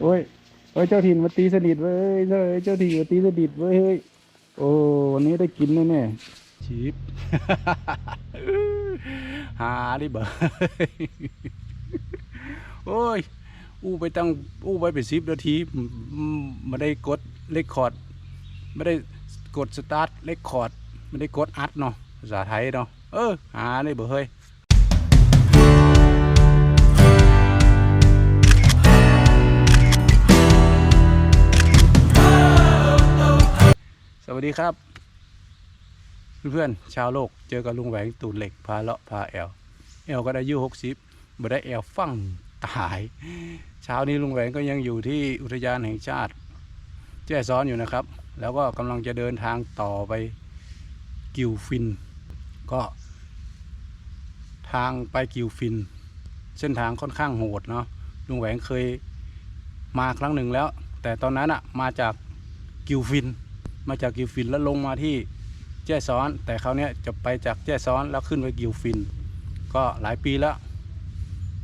โอ้ยโอ้ยเจ้าถิ่นมาตีสนิทเว้ยเจ้าเจ้าถิ่นมาตีสนิทเว้ยเฮ้ยโอ้วันนี้ได้กินแน่แน่ชิปหาดิเบอโอ้ย อู้ไปตั้งอู้ไปเป็นสิบนาทีมไม่ได้กดเลคคอร์ดไม่ได้กดสตาร์ทเลคคอร์ดไม่ได้กดอัดเนาะภาษาไทยเนาะเออหาได้เบอเฮ้ย สวัสดีครับ เพื่อนๆชาวโลกเจอกับลุงแหวงตูนเหล็กพาเลาะพาแอลแอลก็ได้อายุหกสิบบ่ได้แอลฟั่งตายเช้านี้ลุงแหวงก็ยังอยู่ที่อุทยานแห่งชาติ แจ้ซ้อนอยู่นะครับ แล้วก็กำลังจะเดินทางต่อไปกิวฟิน ก็ ทางไปกิวฟิน เส้นทางค่อนข้างโหดเนาะลุงแหวงเคยมาครั้งหนึ่งแล้ว แต่ตอนนั้นอะมาจากกิวฟิน มาจากกิวฟินแล้วลงมาที่แจ้ซ้อน แต่คราวเนี้ยจะไปจากแจ้ซ้อนแล้วขึ้นไปกิวฟิน ก็หลายปีแล้ว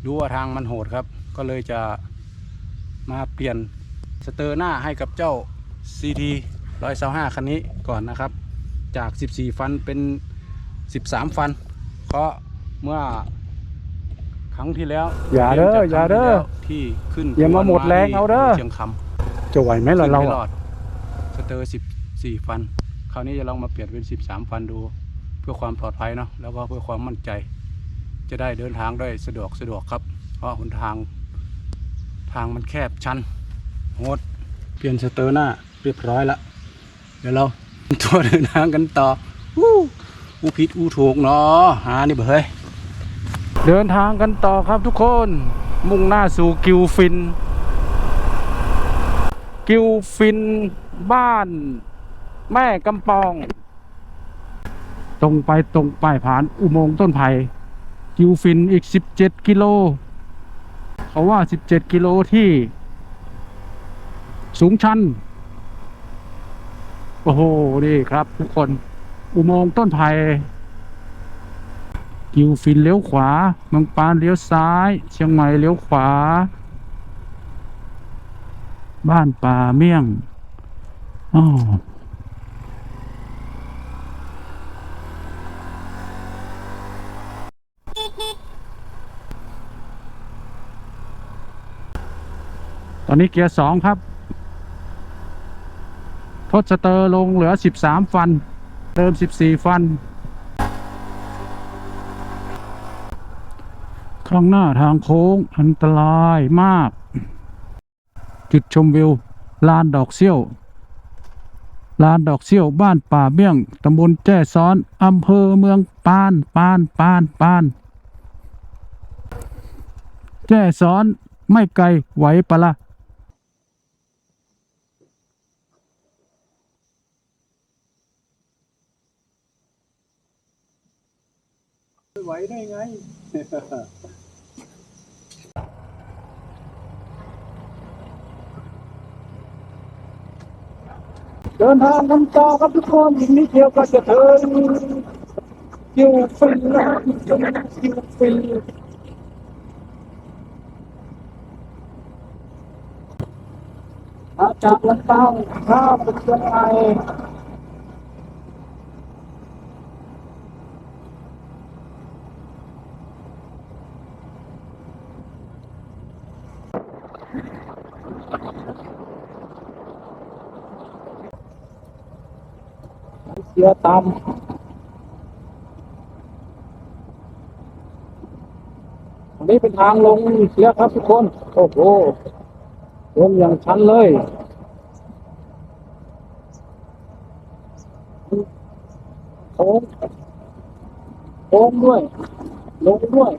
รู้ว่าทางมันโหดครับ ก็เลยจะมาเปลี่ยนสเตอร์หน้าให้กับเจ้า CT 125คันนี้ก่อนนะครับ จาก 14 ฟันเป็น 13 ฟัน เพราะเมื่อครั้งที่แล้วอย่าเด้อรีนจกอย่าเด้อครั้งที่แล้วที่ขึ้นอย่ามาหมดแรงเอาเด้อเชียงคำจะไหวไหมล่ะขึ้นเราไม่รอะอดสเตอร์สิบ สี่ฟัน คราวนี้จะลองมาเปลี่ยนเป็นสิบสามฟันดู เพื่อความปลอดภัยเนาะแล้วก็เพื่อความมั่นใจ จะได้เดินทางได้สะดวกสะดวกครับ เพราะหนทาง ทางมันแคบชันโหดเปลี่ยนสเตอร์หน้าเรียบร้อยละเดี๋ยวเราตัวเดินทางกันต่ออู้อู้ผิดอู้ถูกเนาะหานี่เบ้ยเดินทางกันต่อครับทุกคน มุ่งหน้าสู่กิวฟิน กิวฟินบ้าน แม่กำปอง ตรงไปตรงไปผ่านอุโมงค์ต้นไผ่กิวฟินอีก17กิโล เขาว่า17กิโลที่ สูงชัน โอ้โห นี่ครับ ทุกคน อุโมงค์ต้นไผ่กิวฟินเลี้ยวขวาเมืองปานเลี้ยวซ้าย เชียงใหม่เลี้ยวขวา บ้านป่าเมี่ยงอ๋อ อนนี้เกียร์สองครับ ทดสเตอร์ลงเหลือ 13 ฟัน เติม 14 ฟัน ข้างหน้าทางโค้งอันตรายมาก จุดชมวิว ลานดอกเซี่ยว ลานดอกเซี่ยวบ้านป่าเบี้ยง ตำบลแจ้ซ้อนอำเภอเมืองปานปานปานปาน แจ้ซ้อนไม่ไกลไหวปะละ ไหวได้ไงเดินทางกันต่อครับทุกคนอีกนิดเดียวก็จะถึงคิวฟินนะคิวฟินมาจากลำปางข้ามไปเชียงใหม่ เสียตามอันนี้เป็นทางลงเสียครับทุกคน โอ้โห ลงอย่างชันเลยโค้งโค้งด้วย ลงด้วย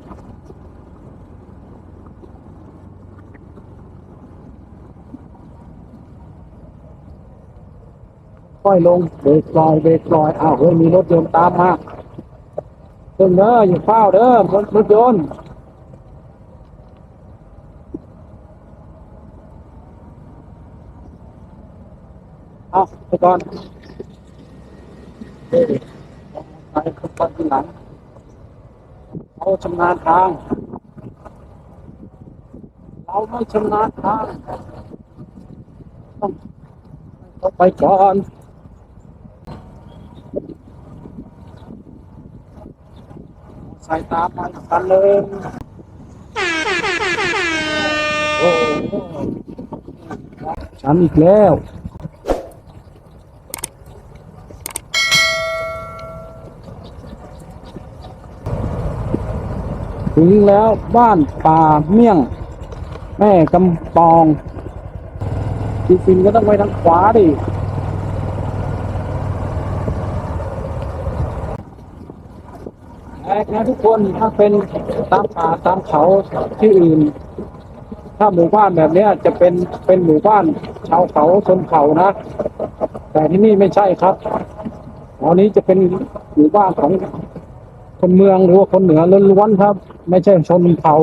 ค่อยลงเบรกลอยเบรกลอยอ้าวเฮ้ยมีรถยนต์ตามมาเพิ่งเด้ออย่าเฝ้าเด้อรถรถยนต์เอาไปก่อนเอ้ยไปขึ้นไปข้างหลังเอาชำนาญทาง เราไม่ชำนาญทางต้องต้องไปก่อน สายตามมากันเลยโอ้ฉันอีกแล้วถึงแล้วบ้านป่าเมี่ยง แม่กำปองจริงๆก็ต้องไปทางขวาดิแอก นะทุกคนถ้าเป็นตามป่าตามเขาที่อื่น ถ้าหมู่บ้านแบบเนี้ยจะเป็นเป็นหมู่บ้านชาวเขาชนเขานะ แต่ที่นี่ไม่ใช่ครับอันนี้จะเป็นหมู่บ้านของคนเมืองหรือว่าคนเหนือล้วนๆครับ ไม่ใช่ชนเผ่า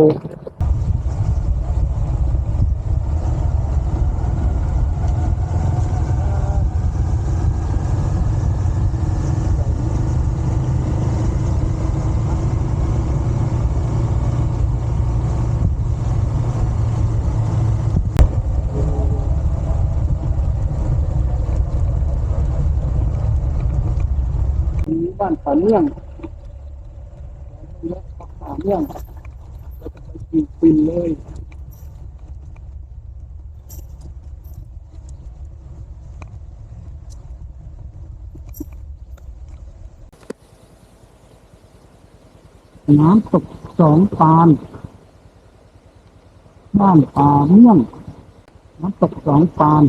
มีบ้านป่าเมี่ยงและป่าเมี่ยง เราจะไปกินฟินเลยน้ำตกสองปานบ้านป่าเมี่ยง น้ำตกสองปาน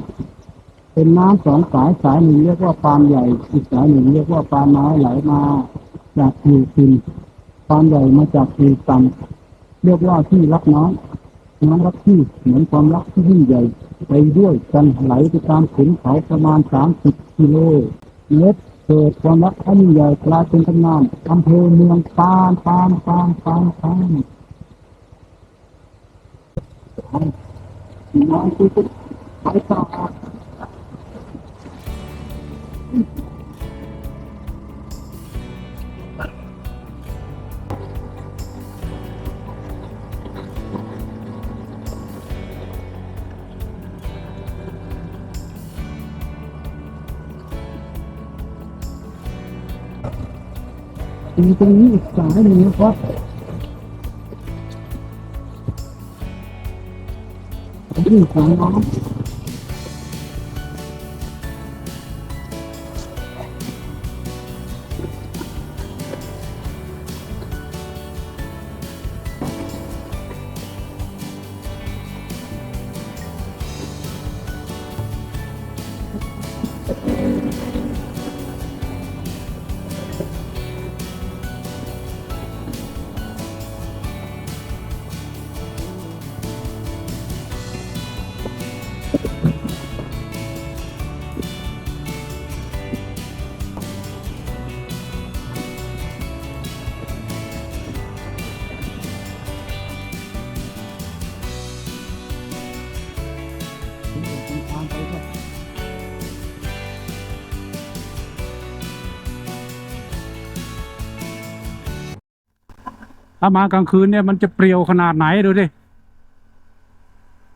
เป็นน้ำสองสายสายหนึ่งเรียกว่าปานใหญ่ อีกสายหนึ่งเรียกว่าปานน้อยไหลมาจากทิวฟินปานใหญ่มาจากทิวต่ำ เรียกว่าที่รักน้อยน้ำรักที่เหมือนความรักที่ยิ่งใหญ่ ไปด้วยกันไหลไปตามขุนเขาประมาณสามสิบกิโลเมตรเกิดความรักอันยิ่งใหญ่กลายเป็นตำนานอำเภอเมืองปานปานปานปานปานน้องคือไปต่อ มีตรงนี้อีกสายหนึ่ง ถ้ามากลางคืนเนี่ยมันจะเปรียวขนาดไหนดูดิ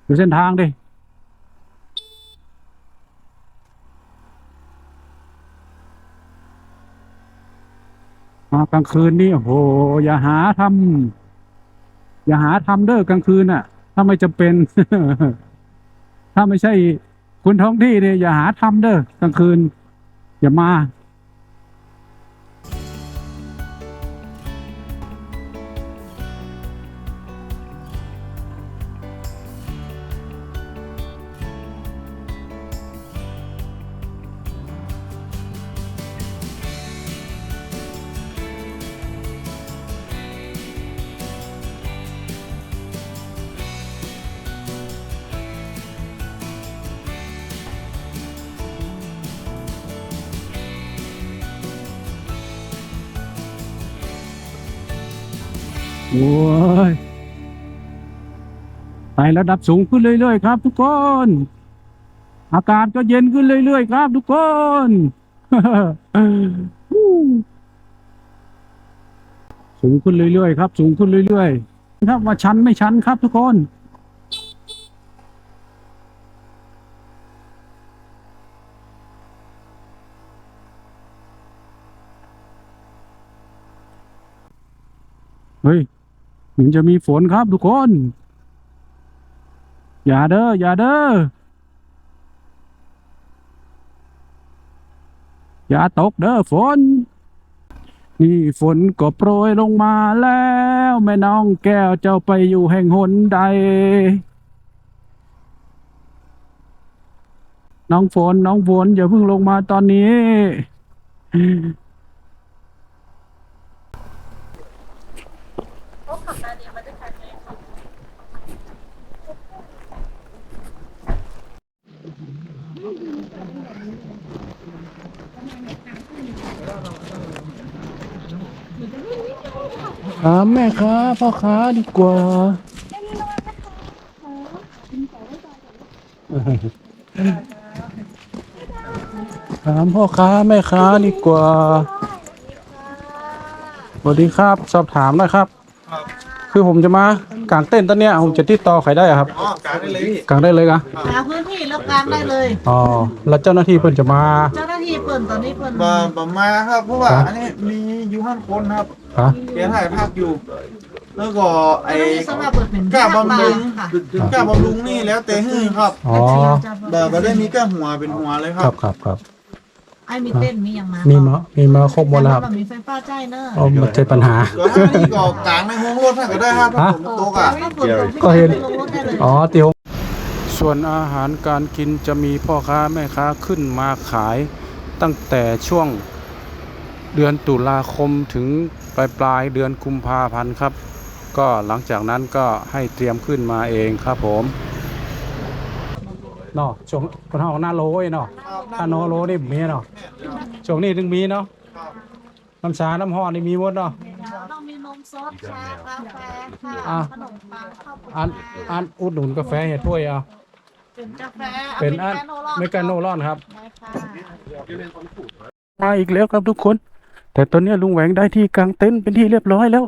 ดูเส้นทางดิ มากลางคืนนี่โอ้โห อย่าหาทำอย่าหาทำเด้อกลางคืนอะ ถ้าไม่จำเป็น ถ้าไม่ใช่คุณท้องที่เนี่ยอย่าหาทำเด้อกลางคืน อย่ามา โอ้ยไประดับสูงขึ้นเรื่อยๆครับ ทุกคน อากาศก็เย็นขึ้นเรื่อยๆครับ ทุกคนสูงขึ้นเรื่อยๆครับ สูงขึ้นเรื่อยๆครับว่าชันไม่ชันครับ ทุกคนเฮ้ย มันจะมีฝนครับทุกคน อย่าเด้ออย่าเด้ออย่าตกเด้อฝน นี่ฝนก็โปรยลงมาแล้ว แม่น้องแก้วเจ้าไปอยู่แห่งหนใด น้องฝนน้องฝนอย่าเพิ่งลงมาตอนนี้ ถามแม่ค้าพ่อค้าดีกว่าถามพ่อค้าแม่ค้าดีกว่าสวัสดีครับ สอบถามหนะครับ คือผมจะมากางเต้นท์ตอนเนี้ยผมจะติดต่อใครได้อะครับอ๋อกลางได้เลยพี่กางได้เลยกะหาพื้นที่แล้วกลางได้เลยอ๋อแล้วเจ้าหน้าที่เพิ่นจะมา เจ้าหน้า ที่เปิ่นตอนนี้เปิ่นบาบามาครับ เพราะว่าครับอันนี้มีอยู่ห้าคนครับฮะเกียร์ถ่ายภาพอยู่ แล้วก็ไอ้เจ้าหน้าที่สำหรับเปิดเป็นกล้าบำรุงค่ะกล้าบำรุงนี่แล้วแต่หื้อครับอ๋อแบบไม่ได้มีแก้หัวเป็นหัวเลยคครัรับบครับครับไอ้มีเต้นมีอย่างมามีมีมามีมาครบหมดแล้วครับมีไฟฟ้าใจเนอะอ๋อมันใช่ปัญหา ก็ถ้านี่ก็กลางในห้องรถท่านก็ได้ครับถ้าผมโต๊ะอะถ้าฝนตกก็เห็นลงรถได้เลยอ๋อเตียวส่วนอาหารการกินจะมีพ่อค้าแม่ค้าขึ้นมาขาย ตั้งแต่ช่วงเดือนตุลาคมถึงปลายปลายๆเดือนกุมภาพันธ์ครับ ก็หลังจากนั้นก็ให้เตรียมขึ้นมาเองครับผมเนาะช่วงคนเฮาหน้าโลไอ้เนาะถ้าโนโลนี่มีเนาะช่วงนี้ถึงมีเนาะน้ำชาน้ำห้อนนี่มีหมดเนาะต้องมีนมสดชากาแฟอะค่ะขนมปังข้าวปุ้นอันอันอุดหนุนกาแฟเห็ดถ้วยเอา เป็นกาแฟเป็นอันอเมกาโนรอนครับ ได้ค่ะมาอีกแล้วครับทุกคน แต่ตอนนี้ลุงแหวงได้ที่กางเต็นท์เป็นที่เรียบร้อยแล้ว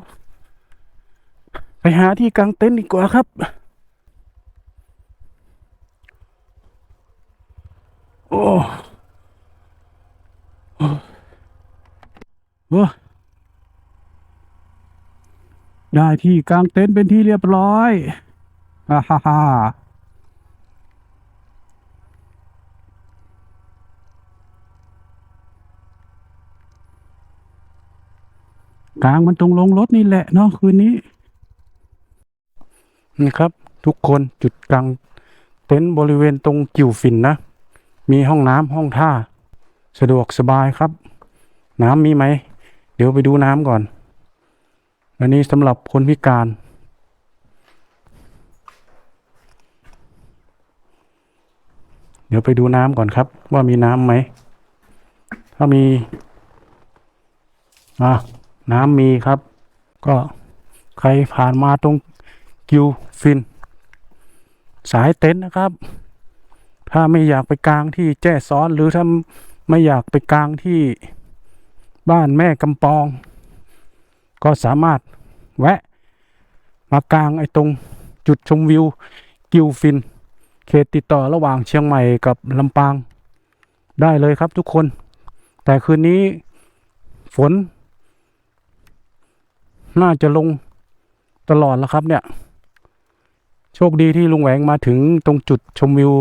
ไปหาที่กางเต็นท์ดีกว่าครับ โอ้โอ้โอ้ได้ที่กางเต็นท์เป็นที่เรียบร้อยฮ่าฮ่าฮ่า กลางมันตรงลงรถนี่แหละเนาะคืนนี้นี่ครับ ทุกคนจุดกลางเต็นท์บริเวณตรงกิ่วฝิ่นนะ มีห้องน้ำห้องท่า สะดวกสบายครับ น้ำมีไหม เดี๋ยวไปดูน้ำก่อน อันนี้สำหรับคนพิการ เดี๋ยวไปดูน้ำก่อนครับ ว่ามีน้ำไหม ถ้ามี อะ น้ำมีครับ ก็ใครผ่านมาตรงกิวฟิน สายเต็นท์นะครับ ถ้าไม่อยากไปกลางที่แจ้ซ้อนหรือถ้าไม่อยากไปกลางที่บ้านแม่กำปอง ก็สามารถแวะ มากลางไอ้ตรงจุดชมวิว กิวฟิน เขตติดต่อระหว่างเชียงใหม่กับลำปาง ได้เลยครับทุกคน แต่คืนนี้ฝน น่าจะลงตลอดแล้วครับ เนี่ย โชคดีที่ลุงแหวงมาถึงตรงจุดชมวิว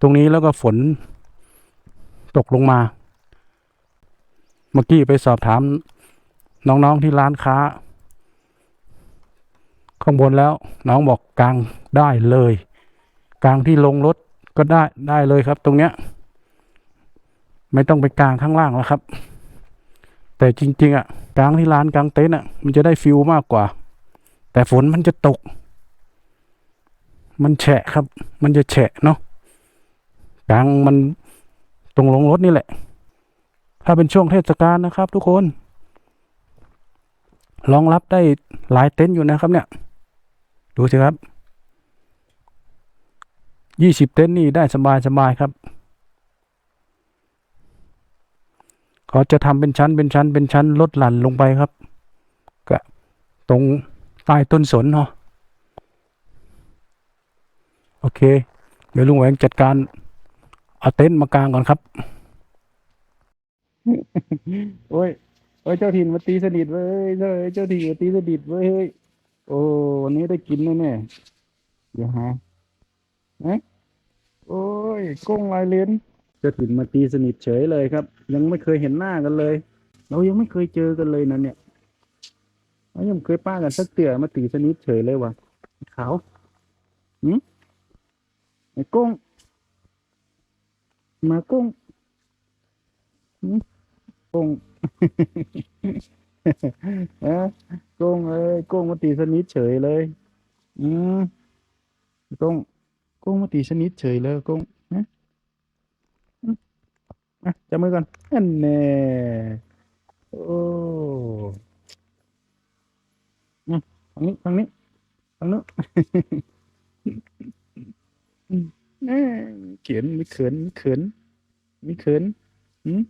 ตรงนี้แล้วก็ฝน ตกลงมา เมื่อกี้ไปสอบถาม น้องๆที่ร้านค้า ข้างบนแล้ว น้องบอกกลางได้เลย กลางที่ลงรถก็ได้ได้เลยครับ ตรงเนี้ย ไม่ต้องไปกลางข้างล่างแล้วครับ แต่จริง ๆอะ กลางที่ร้านกลางเต็นท์อะ มันจะได้ฟิลมากกว่า แต่ฝนมันจะตก มันแฉะครับ มันจะแฉะเนาะกลางมันตรงลงรถนี่แหละ ถ้าเป็นช่วงเทศกาลนะครับ ทุกคนรองรับได้หลายเต็นท์อยู่นะครับ เนี่ย ดูสิครับยี่สิบเต็นท์นี่ได้สบายสบายครับ เขาจะทำเป็นชั้นเป็นชั้นเป็นชั้นลดหลั่นลงไปครับ ก็ตรงใต้ต้นสนเนาะโอเค เดี๋ยวลุงแหวงจัดการเอาเต็นท์มากลางก่อนครับ โอ้ยเอ้ยเจ้าถิ่นมาตีสนิทเว้ยเอ้ยเจ้าถิ่นมาตีสนิทเว้ยโอ้วันนี้ได้กินแน่แน่เดี๋ยวหาเอ๊ะโอ้ยกุ้งลายเลน จ้าถิ่นมาตีสนิทเฉยเลยครับ ยังไม่เคยเห็นหน้ากันเลย เรายังไม่เคยเจอกันเลยนะเนี่ยเรายังเคยป้ากันสักเตื่อมาตีสนิทเฉยเลยวะขาวหืมไอ้กุ้งมากุ้งหืมกุ้งเอะกุ้งเอ้ยกุ้งมาตีสนิทเฉยเลย อืมกุ้งกุ้งมาตีสนิทเฉยเลยกุ้ง จับมือก่อนอันแน่โอ้อืมทางนี้ทางนี้ทางนู้นเอ้ยเขียนไม่เขินไม่เขินไม่เขินหืม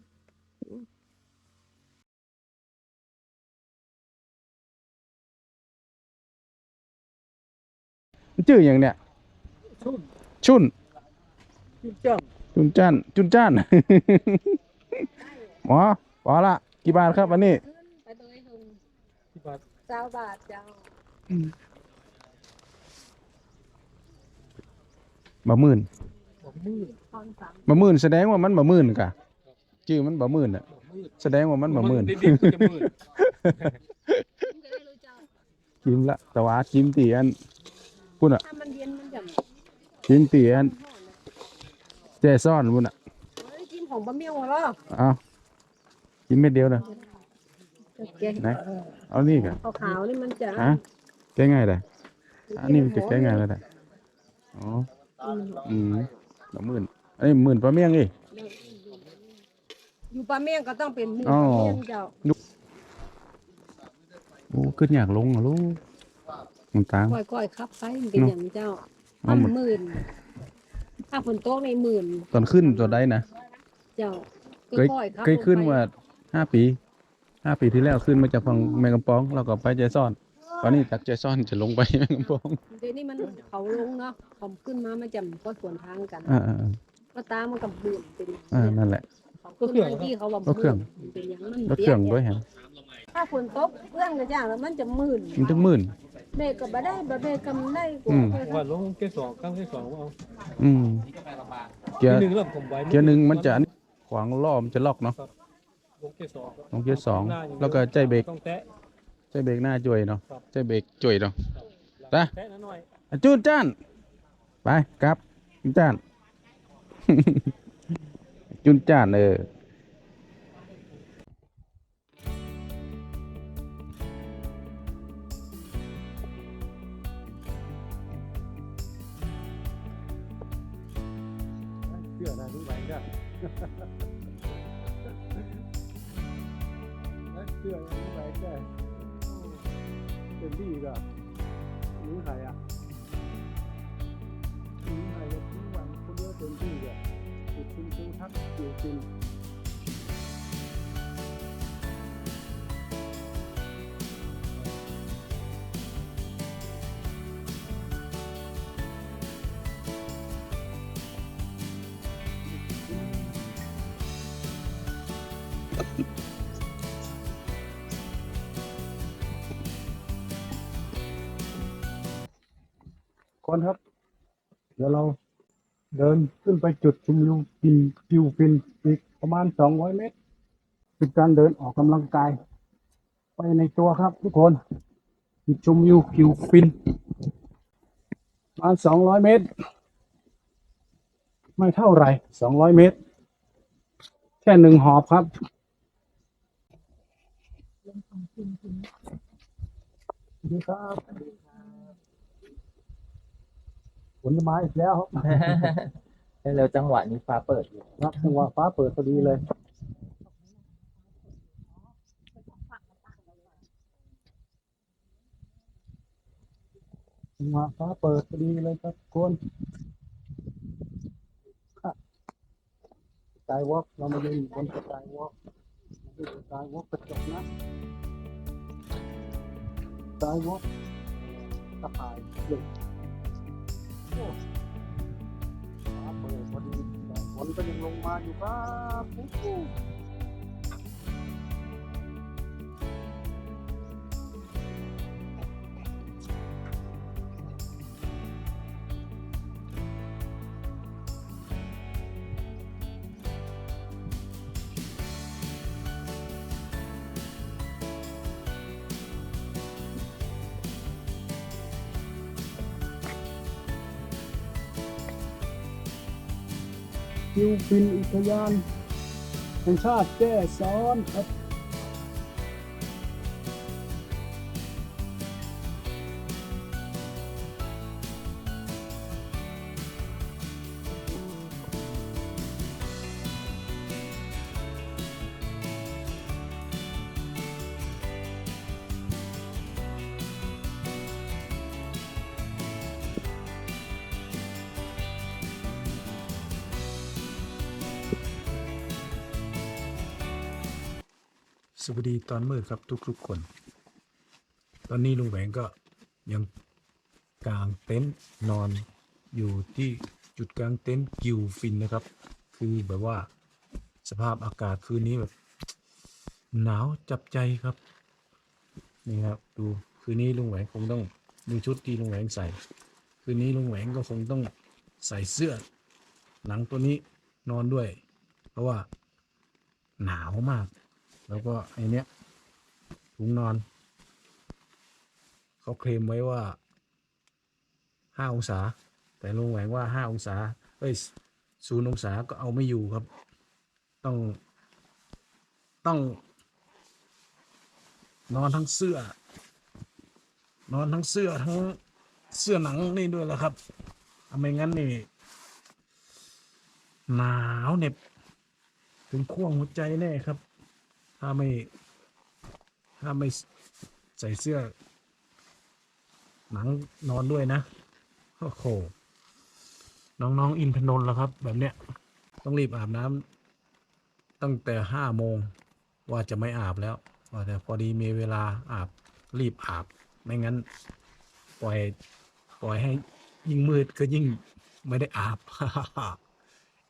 มันชื่ออย่างเนี้ยชุนจ้า จุนจ้านจุนจ้าน หมอพอละกี่บาทครับอันนี้ไปตรงไอ้หงที่บาทเจ้าบาทเจ้าบะหมื่นบอกมืดตอนสามบะหมื่นแสดงว่ามันบะหมื่นกะชื่อมันบะหมื่นอะบอกมืดแสดงว่ามันบะหมื่นดิบๆก็จะมืดผมจะได้รู้เจ้าจิ้มละแต่ว่าจิ้มตีอันพุ่นอะถ้ามันเย็นมันจะจิ้มตีอัน แจซ่อนพุ่นอะเฮ้ยจิ้มของบะเมี่ยวเหรอเอาจิ้มเม็ดเดียวนะแกไหนเอานี่กะขาวๆนี่มันจะฮะแก้ง่ายเลยอันนี้มันจะแก้ง่ายเลยนะอ๋ออืมบะหมื่นอันนี้หมื่นปลาเมี่ยงอีอยู่ปลาเมี่ยงก็ต้องเป็นหมูอ๋อปลาเมี่ยงเจ้าโอ้ขึ้นอยากลงเหรอลูกมันตามค่อยๆครับไปมันเป็นอย่างเจ้าเอาพันหมดหมื่น ถ้าฝนตกในหมื่นตอนขึ้นตัวใดนะเจ้าเคยค่อยๆครับเคยขึ้นลงไปมาห้าปีห้าปีที่แล้วขึ้นมาจากฝั่งแมงกำปอง เราก็ไปใจซ่อน ตอนนี้จากใจซ่อนจะลงไปแมงกำปองเดี๋ยวนี้มันเขาลงเนาะเขาขึ้นมามันจะก็สวนทางกันอ่าอ่าก็ตามมันกับหมื่นเป็นอ่านั่นแหละเขาขึ้นมาที่เขาว่าก็เครื่องหมื่นเป็นอย่างนั้นรถเครื่องด้วยฮะถ้าฝนตกเครื่องก็จ้างแล้วมันจะหมื่นมันถึงหมื่น เบรกก็บ่ได้บ่เบรกก็ไม่ได้กอืว่ามว่าลงเกสรข้างเกสรว่าเอาอืมเกียทีร์หนึ่งแล้วผมไว้เกียร์หนึ่งมันจะขวางล้อมนจะล็อกเนาะลงเกสรลงเกียร์สองแล้วก็ใจเบรกต้องแตะใจเบรกหน้าจ่วยเนาะใจเบรกจ่วยเนาะไปแตะหน่อยอะจูนจ้านไปครับจุนจ้านจุนจ้านเออ ดี๋ยวเราเดินขึ้นไปจุดชมวิวกินวิวฟินอีกประมาณสองร้อยเมตรเป็นการเดินออกกำลังกาย ไปในตัวครับทุกคนจุดชมวิวกิวฟินประมาณสองร้อยเมตร ไม่เท่าไหร่สองร้อยเมตร แค่หนึ่งหอบครับสวัสดีครับ ฝนจะมาอีกแล้วแล้วจังหวะนี้ฟ้าเปิดอยู่ครับจังหวะฟ้าเปิดพอดีเลยจังหวะฟ้าเปิดพอดีเลยครับทุกคนสกายวอล์กเรามายืนอยู่บนสกายวอล์กดูสกายวอล์กกระจกนะสกายวอล์กสะพายเลย โอ้ฟ้าเปิดพอดีแต่ฝนก็ยังลงมาอยู่ครับ คิวปินอุทยานแห่งชาติแจ้ซ้อนครับ สวัสดีตอนมืดครับทุกๆคน ตอนนี้ลุงแหวงก็ยังกลางเต็นท์นอนอยู่ที่จุดกลางเต็นท์กิวฟินนะครับ คือแบบว่าสภาพอากาศคืนนี้แบบ หนาวจับใจครับ นี่ครับ ดูคืนนี้ลุงแหวงคงต้องดูชุดที่ลุงแหวงใส่ คืนนี้ลุงแหวงก็คงต้องใส่เสื้อ หนังตัวนี้นอนด้วย เพราะว่า หนาวมาก แล้วก็ไอเนี้ยถุงนอน เขาเคลมไว้ว่าห้าองศา แต่ลุงแหวงว่าห้าองศา เอ้ยศูนย์องศาก็เอาไม่อยู่ครับ ต้อง ต้อง นอนทั้งเสื้อ นอนทั้งเสื้อทั้งเสื้อหนังนี่ด้วยแหละครับทำไมงั้นนี่หนาวเหน็บถึงขั้วหัวใจแน่ครับ ถ้าไม่ ถ้าไม่ใส่เสื้อ หนังนอนด้วยนะ โอ้โห น้องๆอินทนนท์แล้วครับ แบบเนี้ย ต้องรีบอาบน้ำตั้งแต่ห้าโมง ว่าจะไม่อาบแล้ว ว่าแต่พอดีมีเวลาอาบรีบอาบ ไม่งั้น ปล่อย ปล่อยให้ยิ่งมืดก็ยิ่งไม่ได้อาบ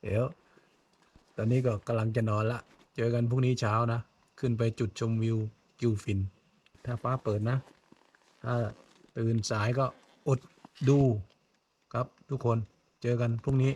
เดี๋ยว ตอนนี้ก็กำลังจะนอนละ เจอกันพรุ่งนี้เช้านะ ขึ้นไปจุดชมวิวกิวฟิน ถ้าฟ้าเปิดนะ ถ้าตื่นสายก็อดดูครับทุกคนเจอกันพรุ่งนี้